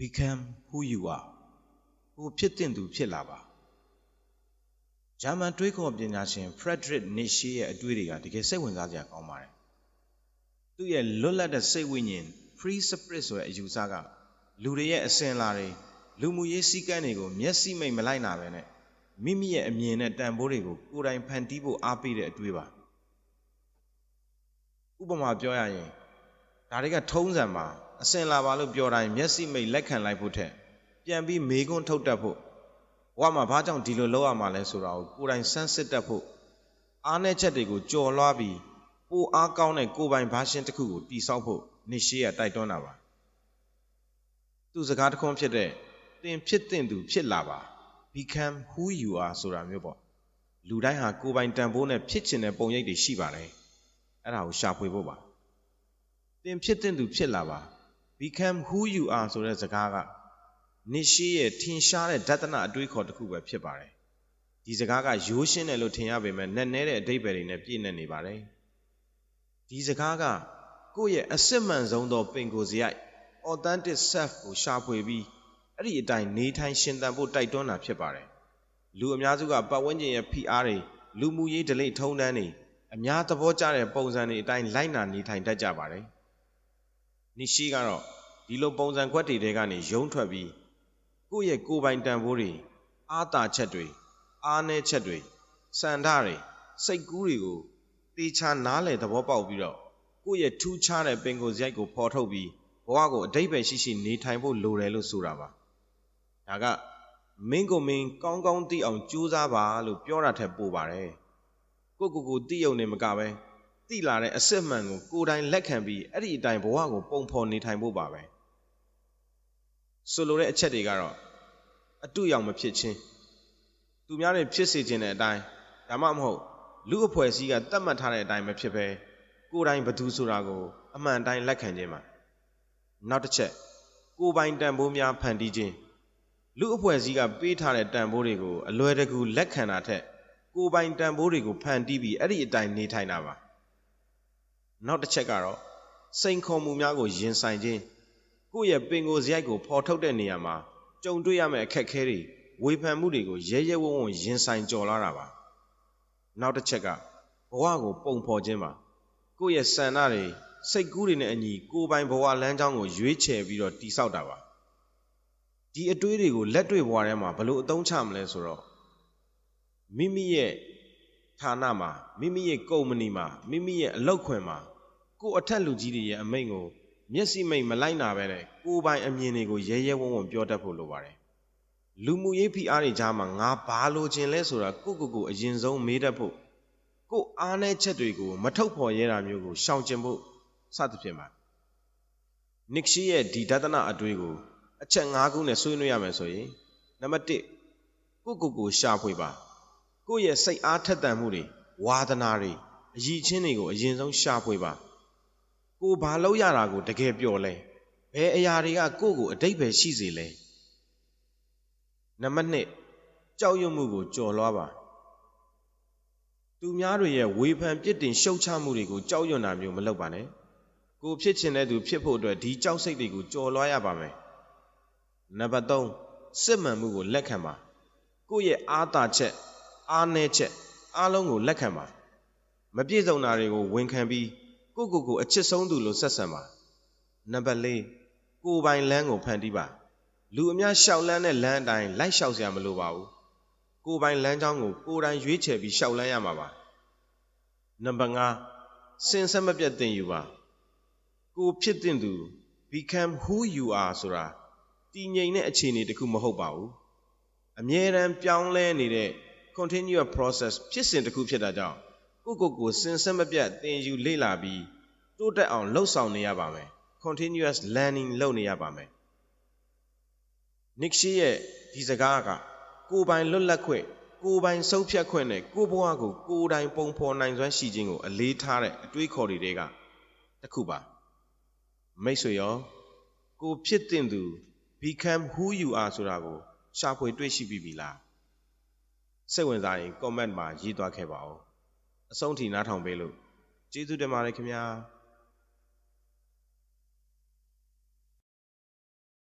become who you are ကိုဖြစ်တဲ့သူဖြစ်လာပါဂျာမန်တွေးခေါ်ပညာရှင် Friedrich Nietzsche ရဲ့အတွေ့တွေကတကယ်စိတ်ဝင်စားစရာကောင်းပါတယ်သူ့ရဲ့လွတ်လပ်တဲ့စိတ်ဝိညာဉ် free spirit ဆိုတဲ့အယူဆကလူတွေရဲ့အစဉ်အလာတွေလူမှုရေးစည်းကမ်းတွေကိုမျက်စိမိတ်မလိုက်နာပဲနဲ့မိမိရဲ့အမြင်နဲ့တန်ဖိုးတွေကိုကိုယ်တိုင်ဖန်တီးဖို့အားပေးတဲ့အတွေ့ပါဥပမာပြောရရင်ဒါတွေကထုံးစံမှာ အစင်လာပါလို့ပြောတိုင်းမျက်စိမိတ်လက်ခံလိုက်ဖို့ထက်ပြန်ပြီးမေခွန်းထုတ်တတ်ဖို့ဘဝမှာဘာကြောင့်ဒီလိုလုပ်ရမှာလဲဆိုတာကိုကိုယ်တိုင်စမ်းစစ်တတ်ဖို့အားနည်းချက်တွေကိုကြော်လွှားပြီးပိုအားကောင်းတဲ့ကိုယ်ပိုင်ဘာရှင်တစ်ခုကိုတည်ဆောက်ဖို့နေရှိရတိုက်တွန်းတာပါသူစကားတခွန်းဖြစ်တဲ့သင်ဖြစ်တဲ့သူဖြစ်လာပါ become who you are ဆိုတာမျိုးပေါ့လူတိုင်းဟာကိုယ်ပိုင်တန်ဖိုးနဲ့ဖြစ်ချင်တဲ့ပုံရိပ်တွေရှိပါတယ်အဲ့ဒါကိုရှာဖွေဖို့ပါသင်ဖြစ်တဲ့သူဖြစ်လာပါ become who you are ဆိုတဲ့စကားကနိရှိရဲ့ထင်ရှားတဲ့ဒသနာအတွေးခေါ်တစ်ခုပဲဖြစ်ပါတယ်ဒီစကားကရိုးရှင်းတယ်လို့ထင်ရပေမဲ့နက်နဲတဲ့အဓိပ္ပာယ်တွေနဲ့ပြည့်နေနေပါတယ်ဒီစကားကကိုယ့်ရဲ့အစစ်မှန်ဆုံးသောပင်ကိုယ်စရိုက် authentic self ကိုရှာဖွေပြီးအဲ့ဒီအတိုင်းနေထိုင်ရှင်သန်ဖို့တိုက်တွန်းတာဖြစ်ပါတယ်လူအများစုကပတ်ဝန်းကျင်ရဲ့ဖိအားတွေလူမှုရေးဒလိထုံးတန်းတွေအများသဘောကျတဲ့ပုံစံတွေအတိုင်းလိုက်နာနေထိုင်တတ်ကြပါတယ် နိရှိကတော့ဒီလိုပုံစံခွက်တွေတဲကနေယုံထွက်ပြီးကိုယ့်ရဲ့ကိုယ်ပိုင်တန်ဖိုးတွေအာသာချက်တွေအားနည်းချက်တွေစံဓာတ်တွေစိတ်ကူးတွေကိုတေချာနားလည်သဘောပေါက်ပြီးတော့ကိုယ့်ရဲ့ထူးခြားတဲ့ပင်ကိုယ်စရိုက်ကိုဖော်ထုတ်ပြီးဘဝကိုအတိတ်ပဲရှိရှိနေထိုင်ဖို့လိုတယ်လို့ဆိုတာပါဒါကမင်းကိုမင်းကောင်းကောင်းသိအောင်ကြိုးစားပါလို့ပြောတာထက်ပိုပါတယ်ကိုကိုကိုသိုံနေမကပဲ သိလာတဲ့အစစ်မှန်ကိုကိုယ်တိုင်လက်ခံပြီးအဲ့ဒီအတိုင်းဘဝကိုပုံဖော်နေထိုင်ဖို့ပါပဲဆိုလိုတဲ့အချက်တွေကတော့အတူရောင်မဖြစ်ချင်းသူများတွေဖြစ်စေခြင်းတဲ့အတိုင်းဒါမှမဟုတ်လူအဖွဲ့အစည်းကတတ်မှတ်ထားတဲ့အတိုင်းမဖြစ်ဘဲကိုယ်တိုင်ဘသူဆိုတာကိုအမှန်တိုင်းလက်ခံခြင်းပါနောက်တစ်ချက်ကိုယ်ပိုင်တန်ဖိုးများဖန်တီးခြင်းလူအဖွဲ့အစည်းကပေးထားတဲ့တန်ဖိုးတွေကိုအလွယ်တကူလက်ခံတာထက်ကိုယ်ပိုင်တန်ဖိုးတွေကိုဖန်တီးပြီးအဲ့ဒီအတိုင်းနေထိုင်တာပါ နောက်တစ်ချက်ကတော့စိန်ခေါ်မှုများကိုရင်ဆိုင်ခြင်းကိုယ့်ရဲ့ပင်ကိုယ်စရိုက်ကိုဖော်ထုတ်တဲ့နေရာမှာကြုံတွေ့ရမယ့်အခက်အခဲတွေဝေဖန်မှုတွေကိုရဲရဲဝံ့ဝံ့ရင်ဆိုင်ကြော်လာတာပါနောက်တစ်ချက်ကဘဝကိုပုံဖော်ခြင်းပါကိုယ့်ရဲ့စံနာတွေစိတ်ကူးတွေနဲ့အညီကိုယ်ပိုင်ဘဝလမ်းကြောင်းကိုရွေးချယ်ပြီးတော့တိဆောက်တာပါဒီအတွေးတွေကိုလက်တွေ့ဘဝထဲမှာဘယ်လိုအသုံးချမလဲဆိုတော့မိမိရဲ့ ဌာနမှာမိမိရဲ့ကုမ္ပဏီမှာမိမိရဲ့အလုပ်ခွင်မှာကိုယ်အထက်လူကြီးတွေရဲ့အမိန့်ကိုမျက်စိမိတ်မလိုက်နာပဲနဲ့ကိုယ်ပိုင်အမြင်တွေကိုရဲရဲဝံ့ဝံ့ပြောတတ်ဖို့လိုပါတယ်လူမှုရေးဖိအားတွေကြားမှာငါဘာလိုချင်လဲဆိုတာကိုကိုကိုအရင်ဆုံးမေးတတ်ဖို့ကိုအားနည်းချက်တွေကိုမထုတ်ဖော်ရဲတာမျိုးကိုရှောင်ကျင်ဖို့စသဖြင့်ပါနစ်ရှိရဲ့ဒီဒသနာအတွေ့ကိုအချက်၅ခုနဲ့ဆွေးနွေးရမယ်ဆိုရင်နံပါတ်1ကိုကိုကိုရှာဖွေပါ ကိုရဲ့စိတ်အားထက်သန်မှုတွေဝါသနာတွေအယီချင်းတွေကိုအရင်ဆုံးရှာဖွေပါကိုဘာလို့ရတာကိုတကယ်ပြောလဲဘယ်အရာတွေကကိုကိုအတိတ်ပဲရှိစေလဲနံပါတ်2ကြောက်ရွံ့မှုကိုကြော်လွှားပါသူများတွေရဲ့ဝေဖန်ပြစ်တင်ရှုတ်ချမှုတွေကိုကြောက်ရွံ့တာမျိုးမလုပ်ပါနဲ့ကိုဖြစ်ချင်တဲ့သူဖြစ်ဖို့အတွက်ဒီကြောက်စိတ်တွေကိုကြော်လွှားရပါမယ်နံပါတ်3စစ်မှန်မှုကိုလက်ခံပါကိုယ့်ရဲ့အားသာချက် အားနည်းချက်အားလုံးကိုလက်ခံပါမပြည့်စုံတာတွေကိုဝန်ခံပြီးကိုကိုကိုအချစ်ဆုံးသူလို့ဆက်ဆံပါနံပါတ်၄ကိုပိုင်လမ်းကိုဖန်တီးပါလူအများရှောက်လန်းတဲ့လမ်းအတိုင်းလိုက်လျှောက်စရာမလိုပါဘူးကိုပိုင်လမ်းကြောင်းကိုကိုယ်တိုင်ရွေးချယ်ပြီးရှောက်လန်းရမှာပါနံပါတ်5စင်ဆက်မပြတ်သင်ယူပါကိုဖြစ်တဲ့သူ become who you are ဆိုတာတည်ငြိမ်တဲ့အခြေအနေတခုမဟုတ်ပါဘူးအမြဲတမ်းပြောင်းလဲနေတဲ့ continuous process ဖြစ်စဉ်တစ်ခုဖြစ်တာကြောင့်ကိုကိုကိုစင်ဆက်မပြတ်သင်ယူလေ့လာပြီးတိုးတက်အောင်လှုပ်ဆောင်နေရပါမယ် continuous learning လုပ်နေရပါမယ် Nick ရှိရဲ့ဒီစကားကကိုပိုင်လွတ်လပ်ခွင့်ကိုပိုင်ဆုံးဖြတ်ခွင့်နဲ့ကိုဘဝကိုကိုတိုင်ပုံဖော်နိုင်စွမ်းရှိခြင်းကိုအလေးထားတဲ့အတွေးခေါ်တွေကတစ်ခုပါမိတ်ဆွေရောကိုဖြစ်တဲ့သူ become who you are ဆိုတာကိုရှာဖွေတွေ့ရှိပြီလား စိတ်ဝင်စားရင် comment မှာရေးသွားခဲ့ပါဦးအဆုံးထိနားထောင်ပေးလို့ကျေးဇူးတင်ပါတယ်ခင်ဗျာ